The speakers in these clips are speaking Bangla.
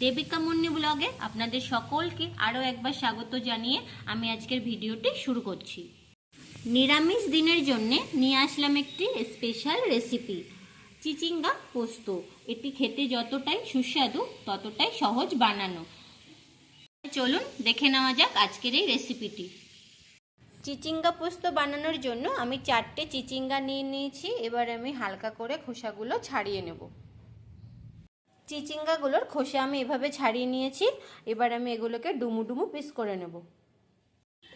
দেবিকা মুন্নি ব্লগে আপনাদের সকলকে আরও একবার স্বাগত জানিয়ে আমি আজকের ভিডিওটি শুরু করছি। নিরামিষ দিনের জন্য নিয়ে আসলাম একটি স্পেশাল রেসিপি চিচিঙ্গা পোস্ত। এটি খেতে যতটাই সুস্বাদু, ততটাই সহজ বানানো। চলুন দেখে নেওয়া যাক আজকের এই রেসিপিটি চিচিঙ্গা পোস্ত বানানোর জন্য আমি চারটে চিচিঙ্গা নিয়ে নিয়েছি। এবার আমি হালকা করে খোসাগুলো ছাড়িয়ে নেব। চিচিঙ্গাগুলোর খোসা আমি এভাবে ছাড়িয়ে নিয়েছি। এবার আমি এগুলোকে ডুমু ডুমু পিস করে নেব।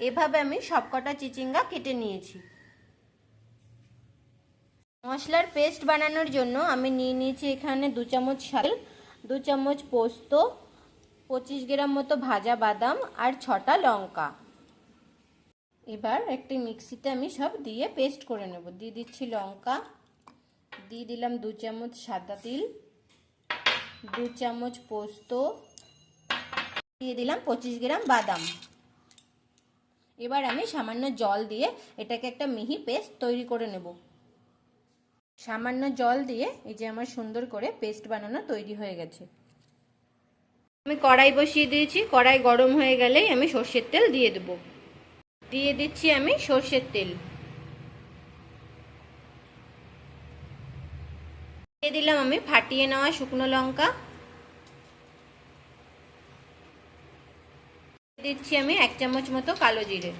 এভাবে আমি সবকটা চিচিঙ্গা কেটে নিয়েছি। মশলার পেস্ট বানানোর জন্য আমি নিয়ে নিয়েছি এখানে দু চামচ শাল দু চামচ পোস্ত, পঁচিশ গ্রাম মতো ভাজা বাদাম আর ছটা লঙ্কা। এবার একটি মিক্সিতে আমি সব দিয়ে পেস্ট করে নেব। দিয়ে দিচ্ছি লঙ্কা, দিয়ে দিলাম দু চামচ সাদা তিল। দু চামচ পোস্ত, দিয়ে দিলাম পঁচিশ গ্রাম বাদাম। এবার আমি সামান্য জল দিয়ে এটাকে একটা মিহি পেস্ট তৈরি করে নেব। সামান্য জল দিয়ে এই যে আমার সুন্দর করে পেস্ট বানানো তৈরি হয়ে গেছে। আমি কড়াই বসিয়ে দিয়েছি, কড়াই গরম হয়ে গেলেই আমি সর্ষের তেল দিয়ে দেব। দিয়ে দিচ্ছি আমি সর্ষের তেল। দিয়ে দিলাম আমি, ফাটিয়ে নেওয়া শুকনো লঙ্কা। দিচ্ছি আমি এক চামচ মতো কালো জিরে।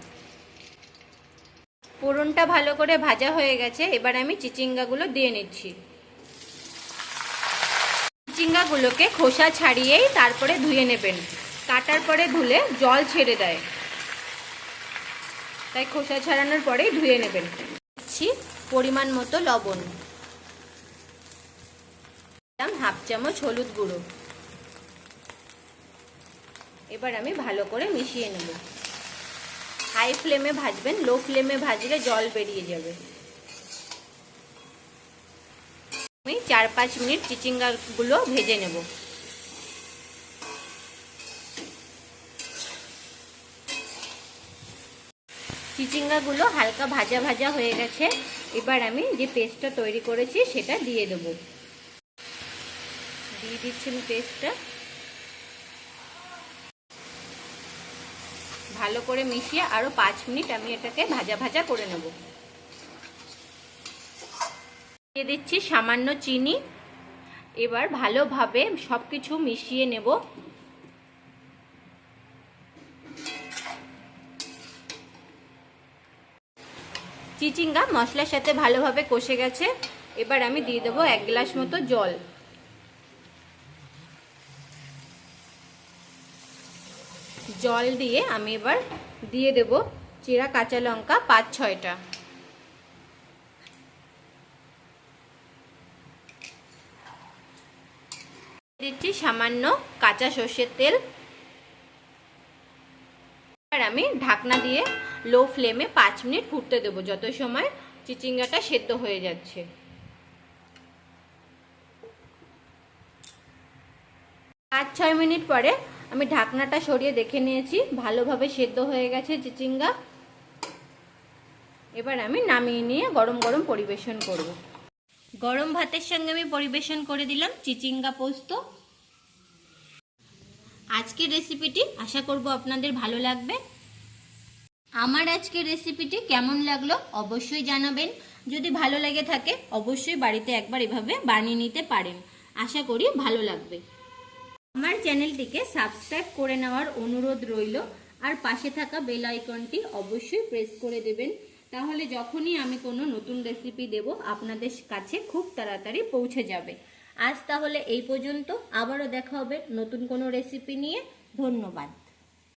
ফোড়নটা ভালো করে ভাজা হয়ে গেছে, এবার আমি চিচিঙ্গাগুলো দিয়ে নিচ্ছি। চিচিঙ্গাগুলোকে খোসা ছাড়িয়েই তারপরে ধুয়ে নেবেন। কাটার পরে ধুলে জল ছেড়ে দেয়। তাই খোসা ছাড়ানোর পরেই ধুয়ে নেবেন। দিচ্ছি পরিমাণ মতো লবণ। হাফ চামচ হলুদ গুঁড়ো। এবার আমি ভালো করে মিশিয়ে নেব। হাই ফ্লেমে ভাজবেন, লো ফ্লেমে ভাজলে জল বেরিয়ে যাবে। আমি চার পাঁচ মিনিট চিচিঙ্গাগুলো ভেজে নেব। চিচিঙ্গাগুলো হালকা ভাজা ভাজা হয়ে গেছে। এবার আমি যে পেস্টটা তৈরি করেছি সেটা দিয়ে দেব। দিয়ে দিচ্ছি আমি পেস্টটা। ভালো করে মিশিয়ে আরও পাঁচ মিনিট আমি এটাকে ভাজা ভাজা করে নেব। দিয়ে দিচ্ছি সামান্য চিনি। এবার ভালোভাবে সব কিছু মিশিয়ে নেব। চিচিঙ্গা মশলার সাথে ভালোভাবে কষে গেছে। এবার আমি দিয়ে দেবো এক গ্লাস মতো জল। জল দিয়ে আমি এবার দিয়ে দেব চিরা কাঁচা লঙ্কা পাঁচ ছয়টা। দিচ্ছি সামান্য কাঁচা সর্ষের তেল। আর আমি ঢাকনা দিয়ে লো ফ্লেমে পাঁচ মিনিট ফুটতে দেবো যত সময় চিচিঙ্গাটা সেদ্ধ হয়ে যাচ্ছে। পাঁচ ছয় মিনিট পরে আমি ঢাকনাটা সরিয়ে দেখে নিয়েছি। ভালোভাবে সেদ্ধ হয়ে গেছে চিচিঙ্গা। এবার আমি নামিয়ে নিয়ে গরম গরম পরিবেশন করব। গরম ভাতের সঙ্গে আমি পরিবেশন করে দিলাম চিচিঙ্গা পোস্ত। আজকের রেসিপিটি আশা করব আপনাদের ভালো লাগবে। আমার আজকের রেসিপিটি কেমন লাগল অবশ্যই জানাবেন। যদি ভালো লেগে থাকে, অবশ্যই বাড়িতে একবার এভাবে বানিয়ে নিতে পারেন। আশা করি ভালো লাগবে। আমার চ্যানেলটিকে সাবস্ক্রাইব করে নেওয়ার অনুরোধ রইল, আর পাশে থাকা বেল আইকনটি অবশ্যই প্রেস করে দেবেন। তাহলে যখনই আমি কোনো নতুন রেসিপি দেব, আপনাদের কাছে খুব তাড়াতাড়ি পৌঁছে যাবে। আজ তাহলে এই পর্যন্ত। আবারও দেখা হবে নতুন কোনো রেসিপি নিয়ে। ধন্যবাদ।